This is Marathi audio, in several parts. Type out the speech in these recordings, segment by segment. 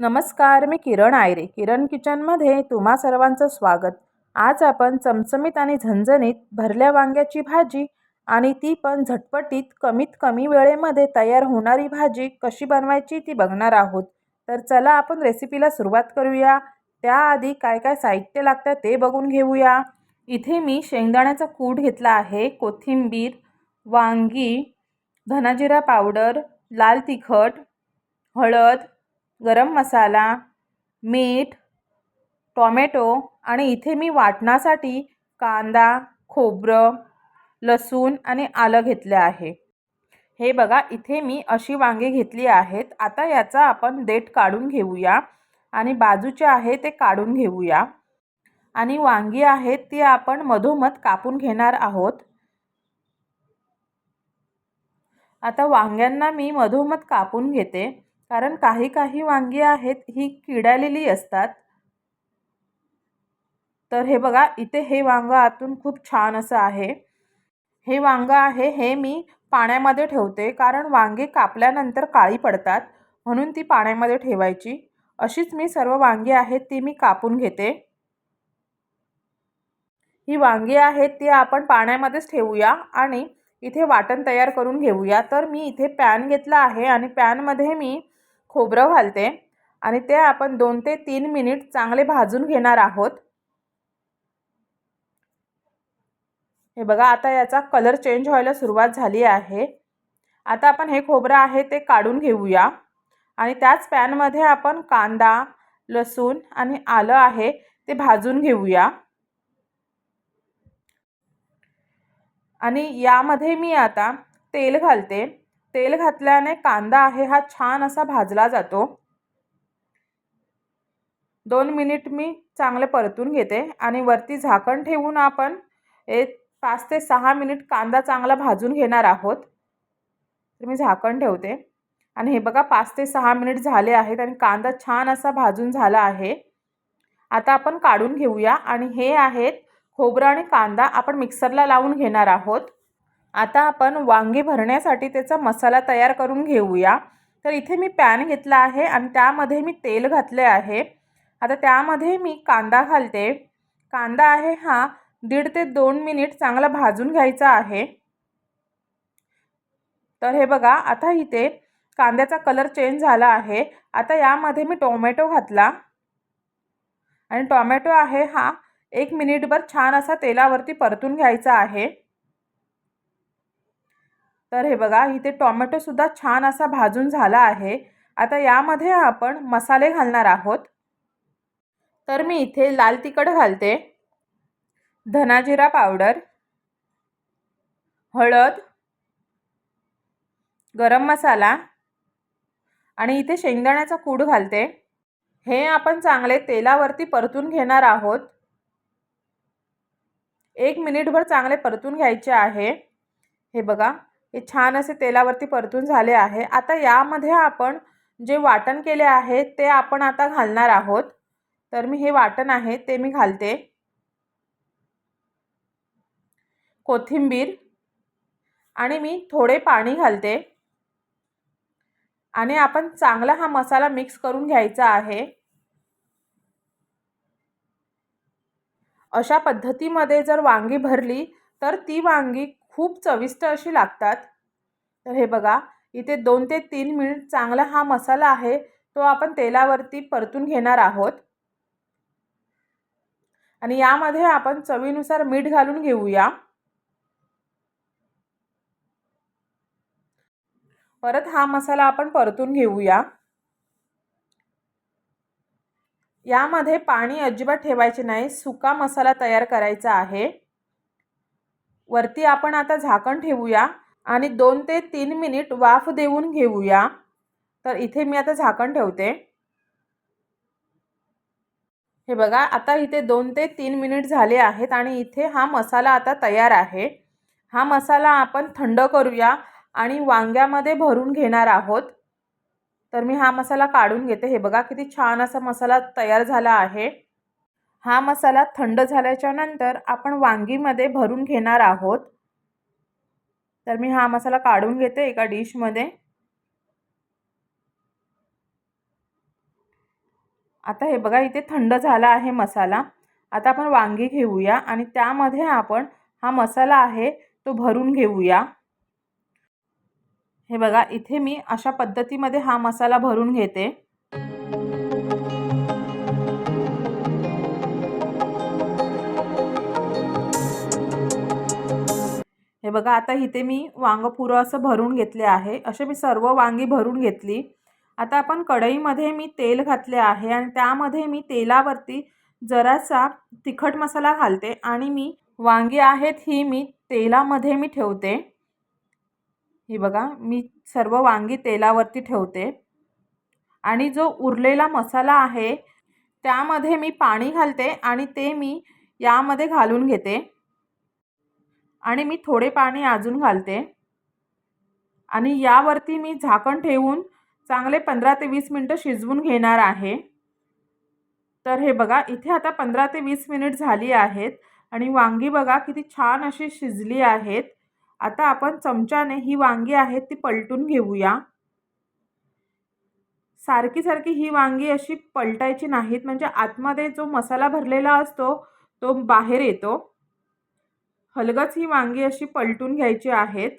नमस्कार मी किरण आयरे. किरण किचनमध्ये तुम्हा सर्वांचं स्वागत. आज आपण चमचमीत आणि झणझणीत भरल्या वांग्याची भाजी आणि ती पण झटपटीत कमीत कमी वेळेमध्ये तयार होणारी भाजी कशी बनवायची ती बघणार आहोत. तर चला आपण रेसिपीला सुरुवात करूया. त्याआधी काय काय साहित्य लागतं ते बघून घेऊया. इथे मी शेंगदाण्याचा कूट घेतला आहे कोथिंबीर वांगी धनाजिरा पावडर लाल तिखट हळद गरम मसाला मीठ टॉमॅटो आणि इथे मी वाटणासाठी कांदा खोबरं लसूण आणि आलं घेतलं आहे. हे बघा इथे मी अशी वांगे घेतली आहेत. आता याचा आपण देठ काढून घेऊया आणि बाजूचे आहे ते काढून घेऊया. आणि वांगी आहेत ती आपण मधोमध कापून घेणार आहोत. आता वांग्यांना मी मधोमध कापून घेते. कारण काही काही वांगी आहेत ही किडालेली असतात. तर हे बघा इथे हे वांगं आतून खूप छान असं आहे. हे वांगं आहे हे मी पाण्यामध्ये ठेवते कारण वांगे कापल्यानंतर काळी पडतात म्हणून ती पाण्यामध्ये ठेवायची. अशीच मी सर्व वांगी आहेत ती मी कापून घेते. ही वांगी आहेत ती आपण पाण्यामध्येच ठेवूया आणि इथे वाटण तयार करून घेऊया. तर मी इथे पॅन घेतला आहे आणि पॅनमध्ये मी खोबरं घालते आणि ते आपण दोन ते तीन मिनिट चांगले भाजून घेणार आहोत. हे बघा आता याचा कलर चेंज व्हायला सुरुवात झाली आहे. आता आपण हे खोबरं आहे ते काढून घेऊया. आणि त्याच पॅनमध्ये आपण कांदा लसूण आणि आलं आहे ते भाजून घेऊया. आणि यामध्ये मी आता तेल घालते. तेल घातल्याने कांदा आहे हा छान असा भाजला जातो. दोन मिनिट मी चांगले परतून घेते आणि वरती झाकण ठेवून आपण एक पाच ते सहा मिनिट कांदा चांगला भाजून घेणार आहोत. तर मी झाकण ठेवते. आणि हे बघा पाच ते सहा मिनिट झाले आहेत आणि कांदा छान असा भाजून झाला आहे. आता आपण काढून घेऊया आणि हे आहेत खोबरं आणि कांदा आपण मिक्सरला लावून घेणार आहोत. आता आपण वांगी भरण्यासाठी त्याचा मसाला तयार करून घेऊया. तर इथे मी पॅन घेतला आहे आणि त्यामध्ये मी तेल घातले आहे. आता त्यामध्ये मी कांदा घालते. कांदा आहे हा दीड ते दोन मिनिट चांगला भाजून घ्यायचा आहे. तर हे बघा आता इथे कांद्याचा कलर चेंज झाला आहे. आता यामध्ये मी टोमॅटो घातला. आणि टोमॅटो आहे हा एक मिनिटभर छान असा तेलावरती परतून घ्यायचा आहे. तर हे बघा इथे टॉमॅटोसुद्धा छान असा भाजून झाला आहे. आता यामध्ये आपण मसाले घालणार आहोत. तर मी इथे लाल तिखट घालते. धनाजिरा पावडर. हळद. गरम मसाला. आणि इथे शेंगदाण्याचा कूड घालते. हे आपण चांगले तेलावरती परतून घेणार आहोत. एक मिनिटभर चांगले परतून घ्यायचे आहे. हे बघा हे छान असे तेलावरती परतून झाले आहे. आता यामध्ये आपण जे वाटण केले आहे ते आपण आता घालणार आहोत. तर मी हे वाटण आहे ते मी घालते. कोथिंबीर आणि मी थोडे पाणी घालते. आणि आपण चांगला हा मसाला मिक्स करून घ्यायचा आहे. अशा पद्धतीमध्ये जर वांगी भरली तर ती वांगी खूप चविष्ट अशी लागतात. तर हे बघा इथे दोन ते तीन मिनिट चांगला हा मसाला आहे तो आपण तेलावरती परतून घेणार आहोत. आणि यामध्ये आपण चवीनुसार मीठ घालून घेऊया. परत हा मसाला आपण परतून घेऊया. यामध्ये पाणी अजिबात ठेवायचे नाही सुका मसाला तयार करायचा आहे. वरती आपण आता झाकण ठेवूया आणि दोन ते तीन मिनिट वाफ देऊन घेऊया. तर इथे मी आता झाकण ठेवते. हे बघा आता इथे दोन ते तीन मिनिट झाले आहेत आणि इथे हा मसाला आता तयार आहे. हा मसाला आपण थंड करूया आणि वांग्यामध्ये भरून घेणार आहोत. तर मी हा मसाला काढून घेते. हे बघा किती छान असा मसाला तयार झाला आहे. हा मसाला थंड झाल्याच्यानंतर आपण वांगीमध्ये भरून घेणार आहोत. तर मी हा मसाला काढून घेते एका डिशमध्ये आता हे बघा इथे थंड झाला आहे मसाला. आता आपण वांगी घेऊया आणि त्यामध्ये आपण हा मसाला आहे तो भरून घेऊया. हे बघा इथे मी अशा पद्धतीमध्ये हा मसाला भरून घेते. हे बघा आता इथे मी वांगं पुरं असं भरून घेतले आहे. असे मी सर्व वांगी भरून घेतली. आता आपण कढईमध्ये मी तेल घातले आहे आणि त्यामध्ये मी तेलावरती जरासा तिखट मसाला घालते आणि मी वांगी आहेत ही मी तेलामध्ये मी ठेवते. ही बघा मी सर्व वांगी तेलावरती ठेवते. आणि जो उरलेला मसाला आहे त्यामध्ये मी पाणी घालते आणि ते मी यामध्ये घालून घेते. आणि मी थोडे पाणी अजून घालते. आणि यावरती मी झाकण ठेवून चांगले पंधरा ते वीस मिनटं शिजवून घेणार आहे. तर हे बघा इथे आता पंधरा ते वीस मिनिट झाली आहेत आणि वांगी बघा किती छान अशी शिजली आहेत. आता आपण चमच्याने ही वांगी आहेत ती पलटून घेऊया. सारखी सारखी ही वांगी अशी पलटायची नाहीत म्हणजे आतमध्ये जो मसाला भरलेला असतो तो बाहेर येतो. हलगच ही वांगी अशी पलटून घ्यायची आहेत.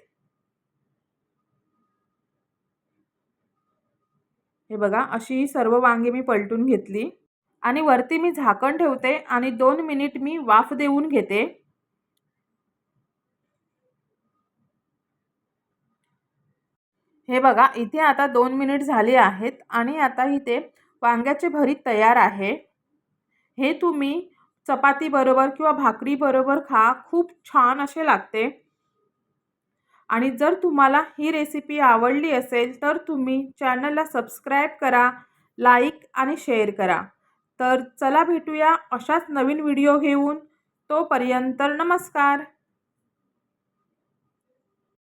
हे बघा अशी सर्व वांगी मी पलटून घेतली. आणि वरती मी झाकण ठेवते आणि दोन मिनिट मी वाफ देऊन घेते. हे बघा इथे आता दोन मिनिट झाले आहेत आणि आता इथे वांग्याचे भरीत तयार आहे. हे तुम्ही चपातीबरोबर किंवा भाकरीबरोबर खा खूप छान असे लागते. आणि जर तुम्हाला ही रेसिपी आवडली असेल तर तुम्ही चॅनलला सबस्क्राईब करा लाईक आणि शेअर करा. तर चला भेटूया अशाच नवीन व्हिडिओ घेऊन. तोपर्यंत नमस्कार.